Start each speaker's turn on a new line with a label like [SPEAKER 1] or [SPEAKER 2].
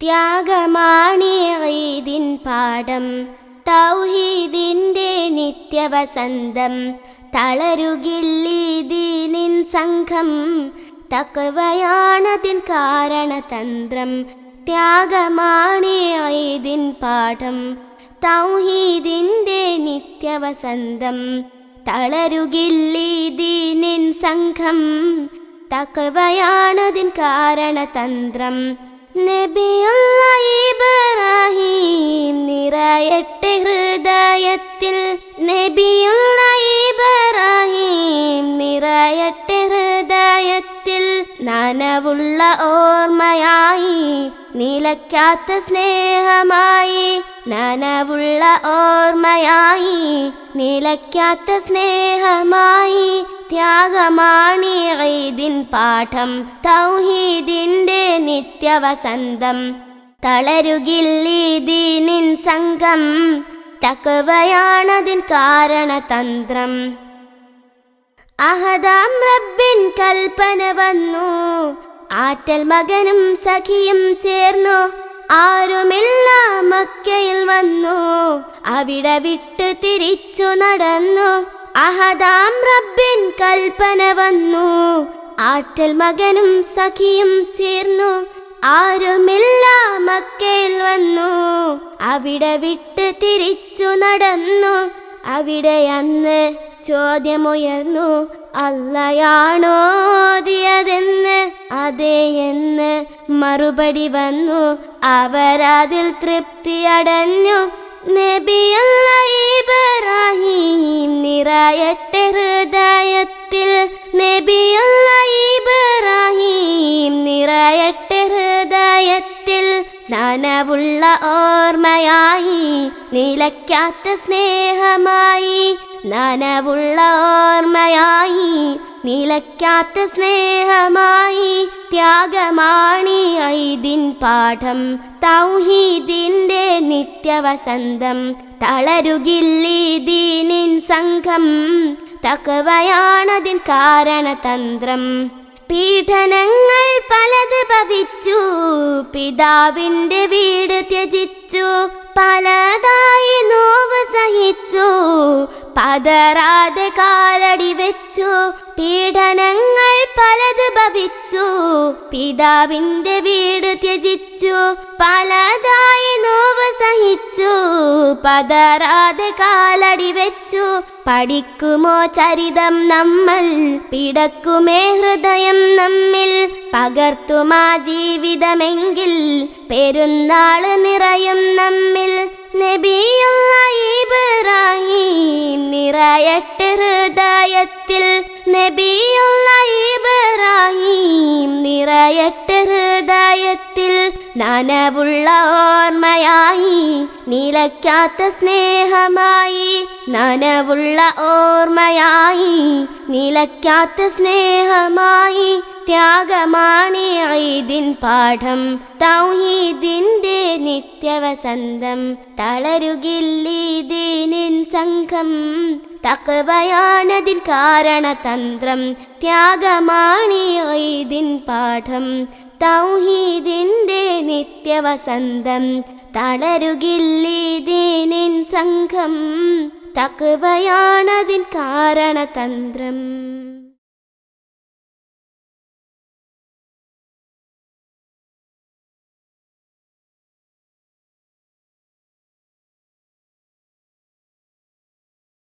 [SPEAKER 1] ത്യാഗമാണിയീദിൻ പാഠം തൗഹീദിന്റെ നിത്യവസന്തം തളരുകില്ലീദീനിൻ സംഘം തക്കവയാണതിൻ കാരണതന്ത്രം ത്യാഗമാണിയീദിൻ പാഠം തൗഹീദിന്റെ നിത്യവസന്തം തളരുകില്ലീദീനിൻ സംഘം തക്കവയാണതിൻ കാരണതന്ത്രം നബിയുള്ള ഇബ്രാഹിം നിറയട്ടെ ഹൃദയത്തിൽ. നബിയുള്ള ഇബ്രാഹിം നിറയട്ടെ ഹൃദയത്തിൽ. നനവുള്ള ഓർമ്മയായി നിലയ്ക്കാത്ത സ്നേഹമായി നനവുള്ള ഓർമ്മയായി നിലയ്ക്കാത്ത സ്നേഹമായി ത്യാഗമാണി ഈദിൻ പാഠം തൗഹീദിന്റെ നിത്യവസന്തം. തളരുകില്ലീദീനിൻ സംഘം തക്കവയാണതിൻ കാരണതന്ത്രം. അഹദാം റബ്ബിൻ കൽപ്പന വന്നു ആറ്റൽ മകനും സഖിയും ചേർന്നു. ആരുമില്ല മക്കയിൽ വന്നു. അവിടെ വിട്ട് തിരിച്ചു നടന്നു. അഹദാം റബ്ബിൻ കൽപ്പന വന്നു. ആറ്റൽ മകനും സഖിയും ചേർന്നു. ആരുമില്ല മക്കയിൽ വന്നു. അവിടെ വിട്ട് തിരിച്ചു നടന്നു. അവിടെ അന്ന് ചോദ്യമുയർന്നു അല്ലയാണോ ഓതിയതെന്ന് അതേ എന്ന്. മറുപടി വന്നു അവരതിൽ തൃപ്തിയടഞ്ഞു ഇബ്രാഹിം നിറയട്ടെ ഹൃദയത്തിൽ. ഇബ്രാഹിം നിറയട്ടെ ഹൃദയത്തിൽ. നനവുള്ള ഓർമ്മയായി നിലയ്ക്കാത്ത സ്നേഹമായി നനവുള്ള ഓർമ്മയായി നിലയ്ക്കാത്ത സ്നേഹമായി ത്യാഗമാണി ഐദിൻ പാഠം തൗഹീദിന്റെ നിത്യവസന്തം തളരുകില്ലീദീനിൻ സംഘം തക്കവയാണതിൻ കാരണതന്ത്രം. പീഡനങ്ങൾ പലത് ഭവിച്ചു പിതാവിന്റെ വീട് ത്യജിച്ചു പലതായി പതറാതെ കാലടി വെച്ചു പീഡനങ്ങൾ പലത് ഭവിച്ചു. പിതാവിന്റെ വീട് ത്യജിച്ചു പലതായി നോവ് സഹിച്ചു. പതറാതെ കാലടി വെച്ചു പഠിക്കുമോ ചരിതം നമ്മൾ? പിടക്കുമേ ഹൃദയം നമ്മിൽ പകർത്തുമാ ജീവിതമെങ്കിൽ. പെരുന്നാൾ നിറയും നമ്മിൽ നബിയുള്ള നബിയുള്ള ഇബ്രാഹിം നിറയട്ടെ ഹൃദയത്തിൽ നനവുള്ള ഓർമ്മയായി നിലയ്ക്കാത്ത സ്നേഹമായി നനവുള്ള ഓർമ്മയായി നിലയ്ക്കാത്ത സ്നേഹമായി ത്യാഗമാണി ഐദിൻ പാഠം. തൗഹീദിന്റെ നിത്യവസന്തം. തളരുകില്ലീദീനിൻ സംഘം. തക്കവയാണതിൻ കാരണതന്ത്രം. ത്യാഗമാണ് ഐദിൻ പാഠം. തൗഹീദിന്റെ നിത്യവസന്തം. തളരുകില്ലീദീനിൻ സംഘം. തക്കവയാണതിൻ കാരണതന്ത്രം.